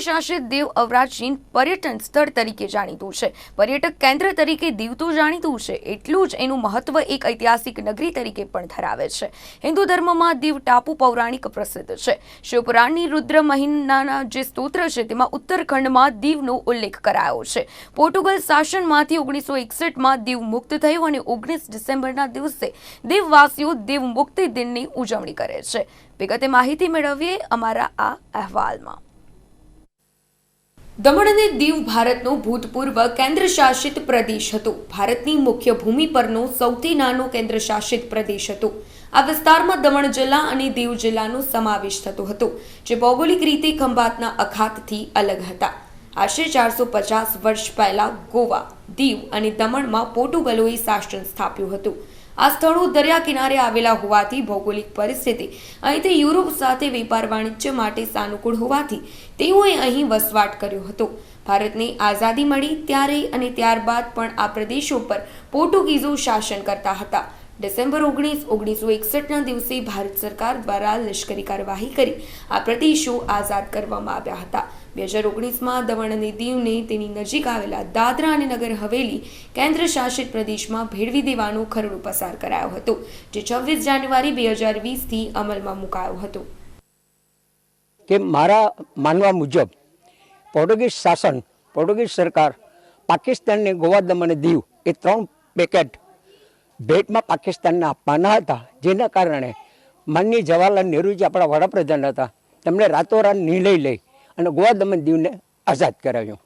શાસિત દીવ અવરાચીન પર્યટન સ્થળ તરીકે જાણીતું છે. પર્યટક કેન્દ્ર તરીકે દીવ તો જાણીતું છે, એટલું જ એનું મહત્વ એક ઐતિહાસિક નગરી તરીકે પણ ધરાવે છે. હિન્દુ ધર્મમાં દીવ ટાપુ પૌરાણિક પ્રસિદ્ધ છે. શિવપુરાણની રુદ્ર મહિનાના જે સ્તોત્ર છે, તેમાં ઉત્તરખંડમાં દીવનો ઉલ્લેખ કરાયો છે. પોર્ટુગલ શાસનમાંથી ઓગણીસો એકસઠમાં દીવ મુક્ત થયું અને ઓગણીસ ડિસેમ્બરના દિવસે દીવવાસીઓ દીવ મુક્તિ દિનની ઉજવણી કરે છે. વિગતે માહિતી મેળવીએ અમારા આ અહેવાલમાં. દમણ અને દીવ ભારતનો ભૂતપૂર્વ કેન્દ્રશાસિત પ્રદેશ હતો. ભારતની મુખ્ય ભૂમિ પરનો સૌથી નાનો કેન્દ્રશાસિત પ્રદેશ હતો. આ વિસ્તારમાં દમણ જિલ્લા અને દીવ જિલ્લાનો સમાવેશ થતો હતો, જે ભૌગોલિક રીતે ખંભાતના અખાતથી અલગ હતા. આશરે ચારસો પચાસ વર્ષ પહેલા ગોવા, દીવ અને દમણમાં પોર્ટુગલોએ શાસન સ્થાપ્યું હતું. આ સ્થળો દરિયા કિનારે આવેલા હોવાથી ભૌગોલિક પરિસ્થિતિ અહીંથી યુરોપ સાથે વેપાર વાણિજ્ય માટે સાનુકૂળ હોવાથી તેઓએ અહીં વસવાટ કર્યો હતો. ભારતને આઝાદી મળી ત્યારે અને ત્યારબાદ પણ આ પ્રદેશો પર પોર્ટુગીઝો શાસન કરતા હતા. ડિસેમ્બર ઓગણીસ, ઓગણીસો એકસઠના દિવસે ભારત સરકાર દ્વારા લશ્કરી કાર્યવાહી કરી આ પ્રદેશો આઝાદ કરવામાં આવ્યા હતા. બે હજાર ઓગણીસમાં દમણની દીવને તેની નજીક આવેલા દાદરા અને નગર હવેલી કેન્દ્ર શાસિત પ્રદેશમાં ભેળવી દેવાનો ખરડો પસાર કરાયો હતો, જે છવ્વીસ જાન્યુઆરી બે હજાર વીસથી અમલમાં મુકાયો હતો. કે મારા માનવા મુજબ પોર્ટુગીઝ શાસન, પોર્ટુગીઝ સરકાર પાકિસ્તાનને ગોવા દમણ દીવ એ ત્રણ પેકેટ ભેટમાં પાકિસ્તાનને આપવાના હતા, જેના કારણે માનની જવાહરલાલ નહેરુ જે આપણા વડાપ્રધાન હતા. તેમણે રાતોરાત નિર્ણય લઈ અને ગોવા દમણ દીવને આઝાદ કરાવ્યું.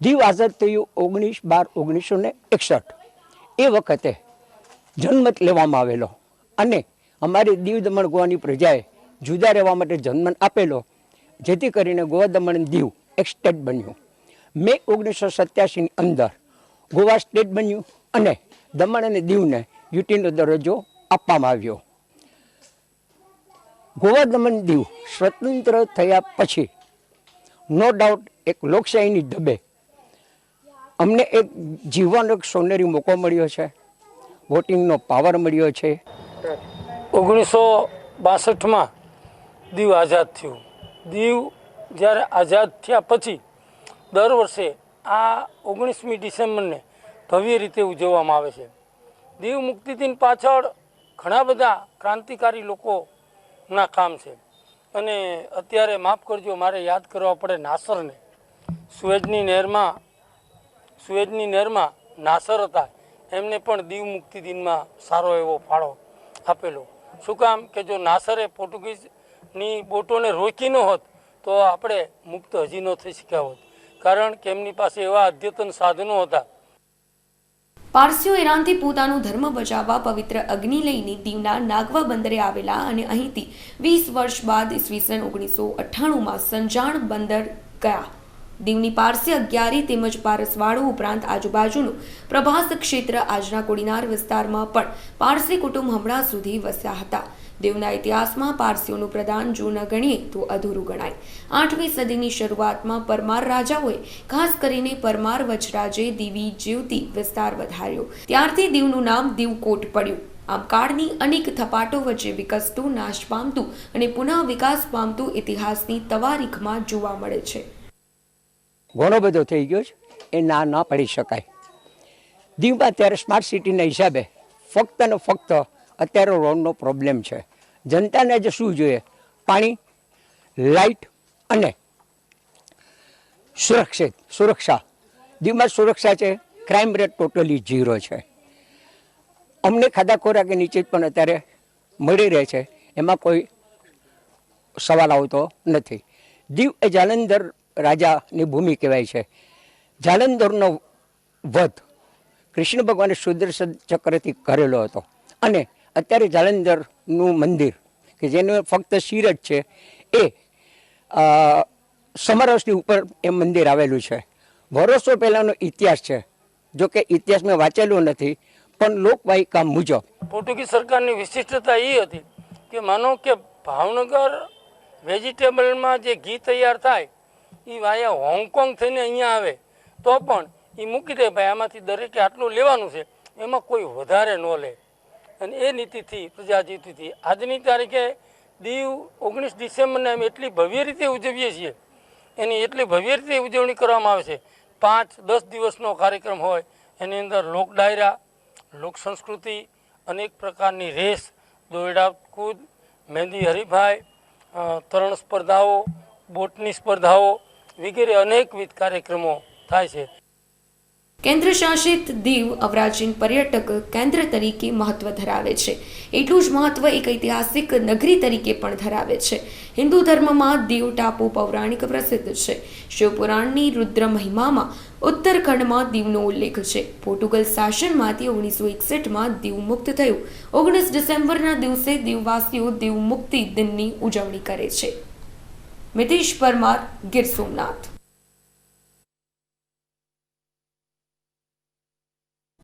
દીવ આઝાદ થયું ઓગણીસ બાર ઓગણીસો ને એકસઠ. એ વખતે જન્મત લેવામાં આવેલો અને અમારી દીવ દમણ ગોવાની પ્રજાએ જુદા રહેવા માટે જન્મન આપેલો, જેથી કરીને ગોવા દમણ દીવ એક સ્ટેટ બન્યું. મે ઓગણીસો સત્યાસીની અંદર ગોવા સ્ટેટ બન્યું અને દમણ અને દીવને યુટીનો દરજ્જો આપવામાં આવ્યો. ગોવા દમણ દીવ સ્વતંત્ર થયા પછી નો ડાઉટ એક લોકશાહીની ઢબે. અમને એક જીવવાનો એક સોનેરી મોકો મળ્યો છે. વોટિંગનો પાવર મળ્યો છે. ઓગણીસો બાસઠમાં દીવ આઝાદ થયું. દીવ જ્યારે આઝાદ થયા પછી દર વર્ષે આ ઓગણીસમી ડિસેમ્બરને ભવ્ય રીતે ઉજવવામાં આવે છે. દીવ મુક્તિ દિન પાછળ ઘણા બધા ક્રાંતિકારી લોકોના કામ છે. અને અત્યારે માફ કરજો, મારે યાદ કરવા પડે નાસરને. સુએજની નહેરમાં સુએજની નહેરમાં નાસર હતા. એમને પણ દીવ મુક્તિ દિનમાં સારો એવો ફાળો આપેલો. શું કામ કે જો નાસરે પોર્ટુગીઝની બોટોને રોકી ન હોત, તો આપણે મુક્ત હજી ન થઈ શક્યા હોત. કારણ કે એમની પાસે એવા અદ્યતન સાધનો હતા પારસીઓ ઈરાનથી પોતાનું ધર્મ બચાવવા પવિત્ર અગ્નિ લઈને દીવના નાગવા બંદરે આવેલા અને અહીંથી વીસ વર્ષ બાદ ઈસવીસન ઓગણીસો અઠ્ઠાણુંમાં સંજાણ બંદર ગયા. દીવની પારસી અગિયારી તેમજ પારસવાડો ઉપરાંત આજુબાજુનું પ્રભાસ ક્ષેત્ર આજના કોડીનાર વિસ્તારમાં પણ પારસી કુટુંબ હમણાં સુધી વસ્યા હતા. દેવના ઇતિહાસમાં પારસીઓનું પ્રદાન જો ન ગણીએ તો અધૂરું ગણાય. આઠમી સદીની શરૂઆતમાં પરમાર રાજાઓએ, ખાસ કરીને પરમાર વજરાજે દીવી જીવતી વિસ્તાર વધાર્યો. ત્યારથી દીવનું નામ દીવકોટ પડ્યું. આમ કાળની અનેક થપાટો વચ્ચે વિકસતું, નાશ પામતું અને પુનઃ વિકાસ પામતું ઇતિહાસની તવારીખમાં જોવા મળે છે. ઘણો બધો થઈ ગયો છે. એ ના ના પડી શકાય. દીવમાં ત્યારે સ્માર્ટ સિટીના હિસાબે ફક્ત ને ફક્ત અત્યારે રોડનો પ્રોબ્લેમ છે. જનતાને જે શું જોઈએ? પાણી લાઇટ અને સુરક્ષિત, સુરક્ષા. દીવમાં સુરક્ષા છે ક્રાઇમ રેટ ટોટલી ઝીરો છે. અમને ખાધા ખોરાક નીચે પણ અત્યારે મળી રહે છે, એમાં કોઈ સવાલ આવતો નથી. દીવ એ જાલંધર રાજાની ભૂમિ કહેવાય છે. જાલંધરનો વધ કૃષ્ણ ભગવાને સુદર્શન ચક્રથી કરેલો હતો. અને અત્યારે જાલંધરનું મંદિર, કે જેનું ફક્ત શિર જ છે, એ સમરસની ઉપર એ મંદિર આવેલું છે. વર્ષો પહેલાંનો ઇતિહાસ છે, જો કે ઇતિહાસ મેં વાંચેલો નથી, પણ લોકવાયકા મુજબ. પોર્ટુગીઝ સરકારની વિશિષ્ટતા એ હતી કે માનો કે ભાવનગર વેજીટેબલમાં જે ઘી તૈયાર થાય એ વાયા હોંગકોંગ થઈને અહીંયા આવે, તો પણ એ મૂકી દે, ભાઈ આમાંથી દરેકે આટલું લેવાનું છે, એમાં કોઈ વધારે ન લે. અને એ નીતિથી પ્રજા જીતી હતી આજની તારીખે દીવ ઓગણીસ ડિસેમ્બરને અમે એટલી ભવ્ય રીતે ઉજવીએ છીએ. એની એટલી ભવ્ય રીતે ઉજવણી કરવામાં આવે છે. પાંચ, દસ દિવસનો કાર્યક્રમ હોય, એની અંદર લોક ડાયરા, લોક સંસ્કૃતિ, અનેક પ્રકારની રેસ દોરડા કૂદ, મહેંદી, હરીફાઈ તરણ સ્પર્ધાઓ, બોટની સ્પર્ધાઓ વગેરે અનેકવિધ કાર્યક્રમો થાય છે. કેન્દ્ર શાસિત દીવ અવરાજીન પર્યટક કેન્દ્ર તરીકે મહત્વ ધરાવે છે. એટલું જ મહત્વ એક ઐતિહાસિક નગરી તરીકે પણ ધરાવે છે. હિન્દુ ધર્મમાં દીવ ટાપુ પૌરાણિક પ્રસિદ્ધ છે. શિવપુરાણની રુદ્ર મહિમામાં ઉત્તરખંડમાં દીવનો ઉલ્લેખ છે. પોર્ટુગલ શાસનમાંથી ઓગણીસો એકસઠમાં દીવ મુક્ત થયું. ઓગણીસ ડિસેમ્બરના દિવસે દીવવાસીઓ દીવ મુક્તિ દિનની ઉજવણી કરે છે. મિતેશ પરમાર ગીર સોમનાથ.